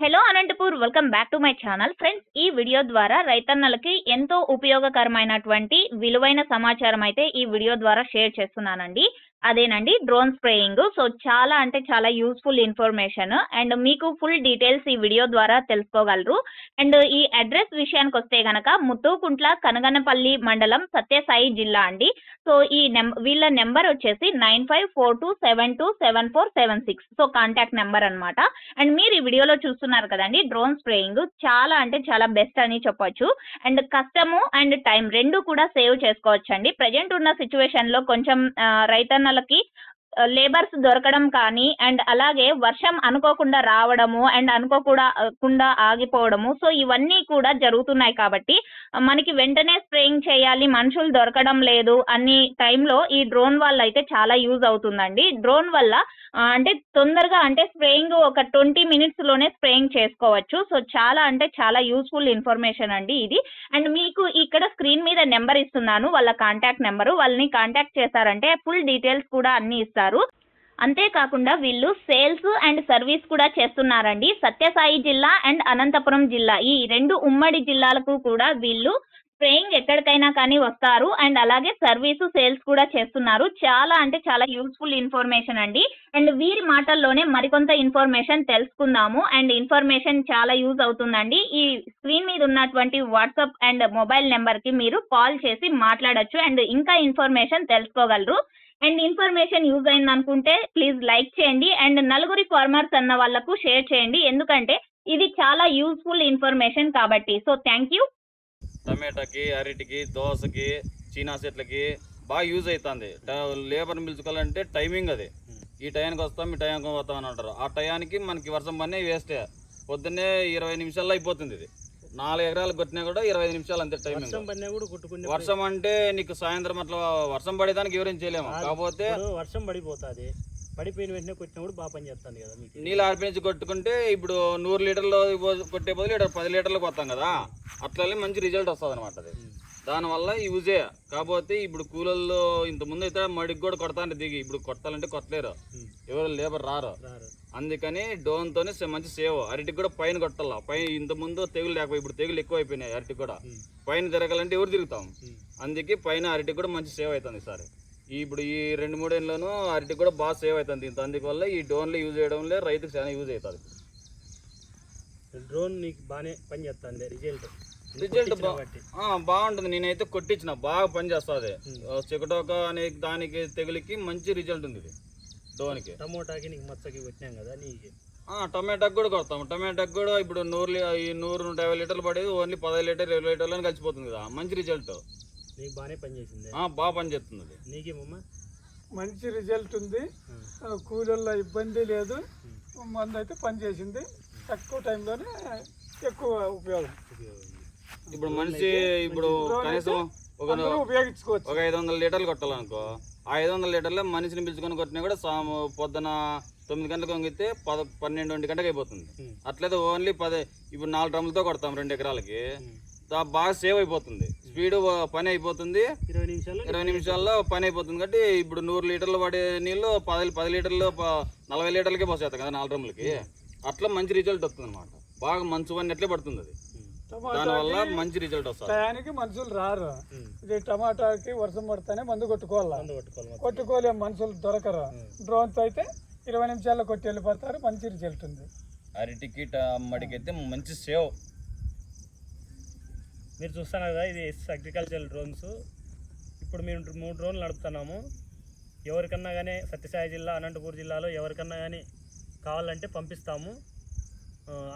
Hello Anantapur welcome back to my channel friends ఈ video ద్వారా రైతన్నలకి ఎంతో ఉపయోగకరమైనటువంటి విలువైన సమాచారం అయితే ఈ వీడియో ద్వారా షేర్ చేస్తున్నానండి. అదేనండి డ్రోన్ స్ప్రేయింగ్. సో చాలా అంటే చాలా యూస్ఫుల్ ఇన్ఫర్మేషన్. అండ్ మీకు ఫుల్ డీటెయిల్స్ ఈ వీడియో ద్వారా తెలుసుకోగలరు. అండ్ ఈ అడ్రస్ విషయానికి వస్తే గనక ముత్తుకుంట్ల కనగనపల్లి మండలం సత్యసాయి జిల్లా అండి. సో ఈ నెం వీళ్ళ నెంబర్ వచ్చేసి nine five four two seven two seven four seven six. So contact number అనమాట అండ్ మీరు ఈ వీడియోలో చూస్తున్నారు కదండి డ్రోన్ స్ప్రేయింగ్ చాలా అంటే చాలా బెస్ట్ అని చెప్పొచ్చు. అండ్ కష్టము అండ్ టైం రెండు కూడా సేవ్ చేసుకోవచ్చు అండి ప్రజెంట్ ఉన్న సిచ్యువేషన్లో కొంచెం రైతన్న రైతన్నలకి లేబర్స్ దొరకడం కానీ అండ్ అలాగే వర్షం అనుకోకుండా రావడము అండ్ అనుకోకుండా ఆగిపోవడము. సో ఇవన్నీ కూడా జరుగుతున్నాయి కాబట్టి మనకి వెంటనే స్ప్రేయింగ్ చేయాలి మనుషులు దొరకడం లేదు అన్ని టైంలో ఈ డ్రోన్ వల్ల అయితే చాలా యూజ్ అవుతుందండి. డ్రోన్ వల్ల అంటే తొందరగా అంటే స్ప్రేయింగ్ ఒక ట్వంటీ మినిట్స్లోనే స్ప్రేయింగ్ చేసుకోవచ్చు. సో చాలా అంటే చాలా యూస్ఫుల్ ఇన్ఫర్మేషన్ అండి ఇది. అండ్ మీకు ఇక్కడ స్క్రీన్ మీద నెంబర్ ఇస్తున్నాను వాళ్ళ కాంటాక్ట్ నెంబరు వాళ్ళని కాంటాక్ట్ చేశారంటే ఫుల్ డీటెయిల్స్ కూడా అన్ని ఇస్తారు అంతేకాకుండా వీళ్ళు సేల్స్ అండ్ సర్వీస్ కూడా చేస్తున్నారండి. సత్యసాయి జిల్లా అండ్ అనంతపురం జిల్లా. ఈ రెండు ఉమ్మడి జిల్లాలకు కూడా వీళ్ళు స్ప్రేయింగ్ ఎక్కడికైనా కానీ వస్తారు. అండ్ అలాగే సర్వీసు సేల్స్ కూడా చేస్తున్నారు. చాలా అంటే చాలా యూస్ఫుల్ ఇన్ఫర్మేషన్ అండి. అండ్ వీరి మాటల్లోనే మరికొంత ఇన్ఫర్మేషన్ తెలుసుకుందాము. అండ్ ఇన్ఫర్మేషన్ చాలా యూజ్ అవుతుందండి. ఈ స్క్రీన్ మీద ఉన్నటువంటి వాట్సాప్ అండ్ మొబైల్ నెంబర్కి మీరు కాల్ చేసి మాట్లాడొచ్చు. అండ్ ఇంకా ఇన్ఫర్మేషన్ తెలుసుకోగలరు. అండ్ ఇన్ఫర్మేషన్ యూజ్ అయింది అనుకుంటే ప్లీజ్ లైక్ చేయండి అండ్ నలుగురి ఫార్మర్స్ అన్న వాళ్ళకు షేర్ చేయండి. ఎందుకంటే ఇది చాలా యూస్ఫుల్ ఇన్ఫర్మేషన్ కాబట్టి. So thank you. టమాటాకి అరటికి దోసకి చీనా చెట్లకి బాగా యూజ్ అవుతుంది లేబర్ని పిలుచుకోవాలంటే టైమింగ్ అది. ఈ టయానికి వస్తాం ఈ టయానికి వస్తాం అని అంటారు. ఆ టయానికి మనకి వర్షం పని వేస్ట్. పొద్దున్నే ఇరవై నిమిషాల్లో అయిపోతుంది ఇది. నాలుగు ఎకరాలు కొట్టినా కూడా ఇరవై ఐదు నిమిషాలు అంతే వర్షం టైమింగ్ పడినా కూడా కొట్టుకునే వర్షం అంటే నీకు సాయంత్రం అట్లా వర్షం పడేదానికి ఎవరేం చేయలేము. కాకపోతే వర్షం పడిపోతుంది. పడిపోయిన వెంటనే కొట్టినప్పుడు బాగా పని చేస్తాను కదా మీకు. నీళ్ళు ఆడిపించి కొట్టుకుంటే ఇప్పుడు నూరు లీటర్లు కొట్టే బదులు ఇక్కడ పది లీటర్లకు వస్తాం కదా. అట్లనే మంచి రిజల్ట్ వస్తుంది అనమాట అది దానివల్ల యూజే కాకపోతే ఇప్పుడు కూలల్లో ఇంత ముందు అయితే మడికి కూడా కొడతాంటే దిగి. ఇప్పుడు కొట్టాలంటే కొట్టలేరు. ఎవరు లేబర్ రారు. అందుకని డోన్తోనే మంచి సేవ్. అరటికి కూడా పైన కొట్టాల. పైన ఇంత ముందు తెగులు లేకపోయి ఇప్పుడు తెగులు ఎక్కువ అయిపోయినాయి అరటికి కూడా. పైన తిరగాలంటే ఎవరు తిరుగుతాం. అందుకే పైన అరటికి కూడా మంచి సేవ్ అవుతుంది సార్ ఇప్పుడు ఈ రెండు మూడు ఏళ్ళలోనూ అరటికి కూడా బాగా సేవ్ అవుతుంది ఇంత అందువల్ల ఈ డోన్లు యూజ్ చేయడం వల్ల రైతుకు చాలా యూజ్ అవుతుంది. డ్రోన్ నీకు బాగానే పని చేస్తుంది. రిజల్ట్. రిజల్ట్ బాగుంటుంది. నేనైతే కొట్టించిన. బాగా పని చేస్తుంది ఉమ్. చికటోక అనే దానికి తెగులుకి మంచి రిజల్ట్ ఉంది ఇది. డోన్కి టమోటాకి నీకు మచ్చకి కొట్టినాం కదా నీకు? ఆ, టమాటాకి కూడా కొడతాం. టమాటాకి కూడా ఇప్పుడు నూరు లీ- ఈ నూరు నూట యాభై లీటర్లు పడేది ఓన్లీ పదహైదు లీటర్ ఇరవై లీటర్లను కలిసిపోతుంది కదా. మంచి రిజల్ట్. నీకు బాగానే పని చేసింది ఆ, బాగా పని చేస్తుంది అది. నీకేమమ్మా? మంచి రిజల్ట్ ఉంది. కూలీల్లో ఇబ్బంది లేదు. మందు అయితే పనిచేసింది. తక్కువ టైంలోనే ఎక్కువ ఉపయోగం. ఉపయోగం. ఇప్పుడు మనిషి ఇప్పుడు కనీసం ఒక ఉపయోగించుకోవచ్చు. ఒక ఐదు వందల లీటర్లు కొట్టాలనుకో ఆ ఐదు వందల లీటర్లు మనిషిని పిలుచుకొని కొట్టినా కూడా సాము పొద్దున తొమ్మిది గంటలకు వంగితే పద పన్నెండు ఒంటి గంటకు అయిపోతుంది. అట్లయితే ఓన్లీ పది ఇప్పుడు నాలుగు డ్రమ్లతో కొడతాం రెండు ఎకరాలకి. బాగా సేవ్ అయిపోతుంది. స్పీడ్ పని అయిపోతుంది. ఇరవై నిమిషాల్లో ఇరవై నిమిషాల్లో పని అయిపోతుంది కాబట్టి ఇప్పుడు నూరు లీటర్లు పడే నీళ్ళు పది పది లీటర్లు నలభై లీటర్లకే పోసేస్తాం కదా నాలుగు డ్రమ్లకి అట్లా మంచి రిజల్ట్ వస్తుంది అనమాట బాగా మంచు పన్నట్లే పడుతుంది అది. దానివల్ల మంచి రిజల్ట్ వస్తుంది. టయానికి మనుషులు రారు. ఇది టమాటాకి వర్షం పడితేనే మందు కొట్టుకోవాలి? మందు కొట్టుకోవాలి మొత్తం. కొట్టుకోలేం మనుషులు దొరకరు. డ్రోన్తో అయితే ఇరవై నిమిషాల్లో కొట్టి వెళ్ళిపోతారు మంచి రిజల్ట్ ఉంది. అరటికి మడికైతే మంచి సేవ్. మీరు చూస్తున్నారు కదా ఇది ఎస్ అగ్రికల్చరల్ డ్రోన్స్. ఇప్పుడు మేము మూడు డ్రోన్లు నడుపుతున్నాము. ఎవరికన్నా కానీ సత్యసాయి జిల్లా అనంతపూర్ జిల్లాలో ఎవరికన్నా కానీ కావాలంటే పంపిస్తాము.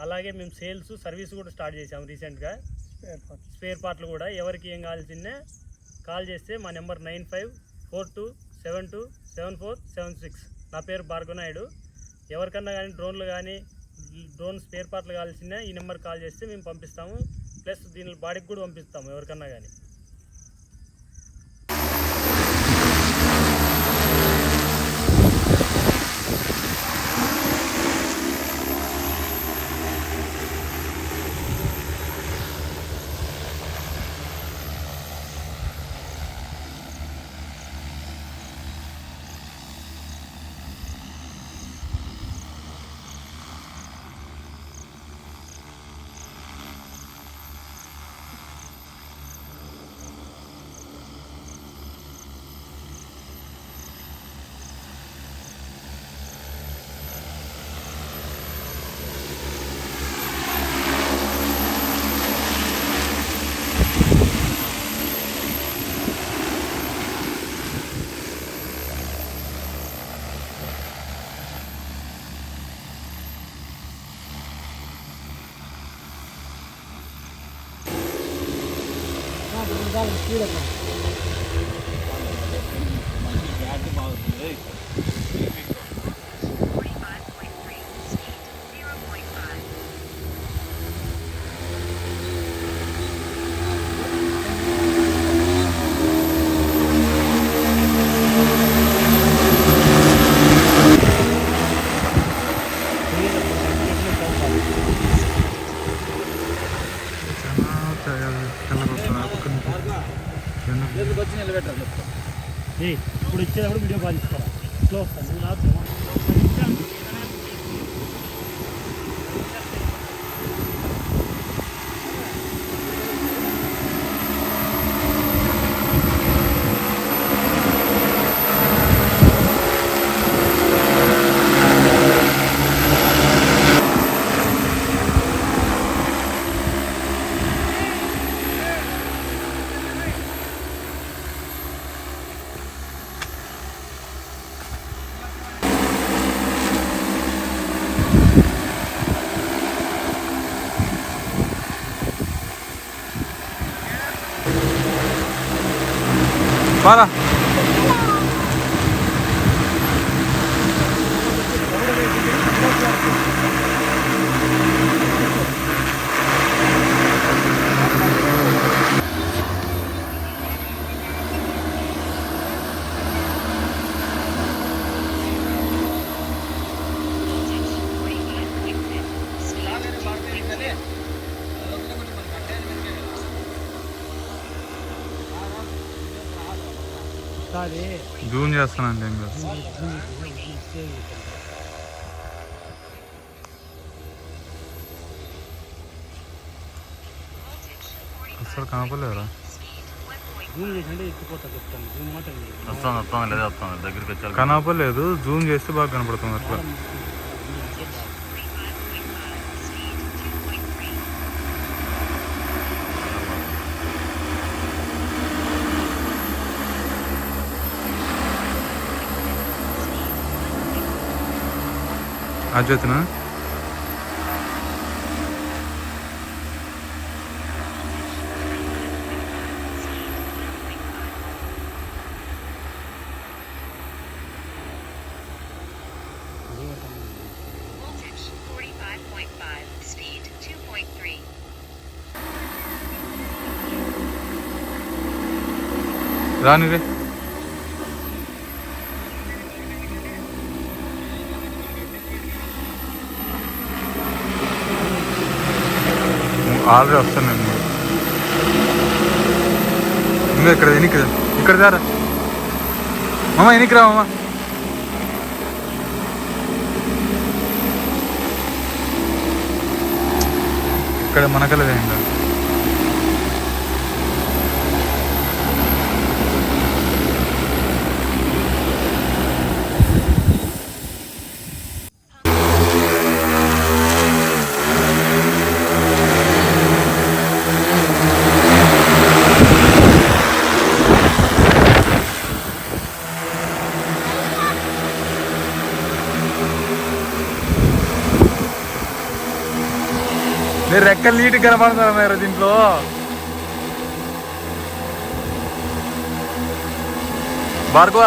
అలాగే మేము సేల్స్ సర్వీస్ కూడా స్టార్ట్ చేసాము రీసెంట్గా. ఏర్పాటు. స్పేర్ పార్ట్లు కూడా ఎవరికి ఏం కావాల్సిందే కాల్ చేస్తే మా number nine five four two seven two seven four seven six. నా పేరు భార్గవనాయుడు ఎవరికన్నా కానీ డ్రోన్లు కానీ డ్రోన్ స్పేర్ పార్ట్లు కావాల్సిందే ఈ నెంబర్ కాల్ చేస్తే మేము పంపిస్తాము. ప్లస్ దీని బాడీకి కూడా పంపిస్తాము ఎవరికన్నా కానీ. మంచి బాగుంటుంది ఎందుకు బాగా జూమ్ చేస్తానండి ఏం కాదు. అసలు చెప్తాను. జూమ్ మాట లేదు. వస్తాను దగ్గరికి వచ్చారు కనపడలేదు జూమ్ చేస్తే బాగా కనపడుతుంది అట్లా. Acıtın ha? Rani re. Already వస్తాను నేను. ఇంకా ఇక్కడ వెనక్కి ఇక్కడ దారా. మామ ఎనికి రా మామ. ఇక్కడ మనకలేదు ఇంకా మీరు రెక్కలు కనపడుతున్నారు దీంట్లో? భార్గవ?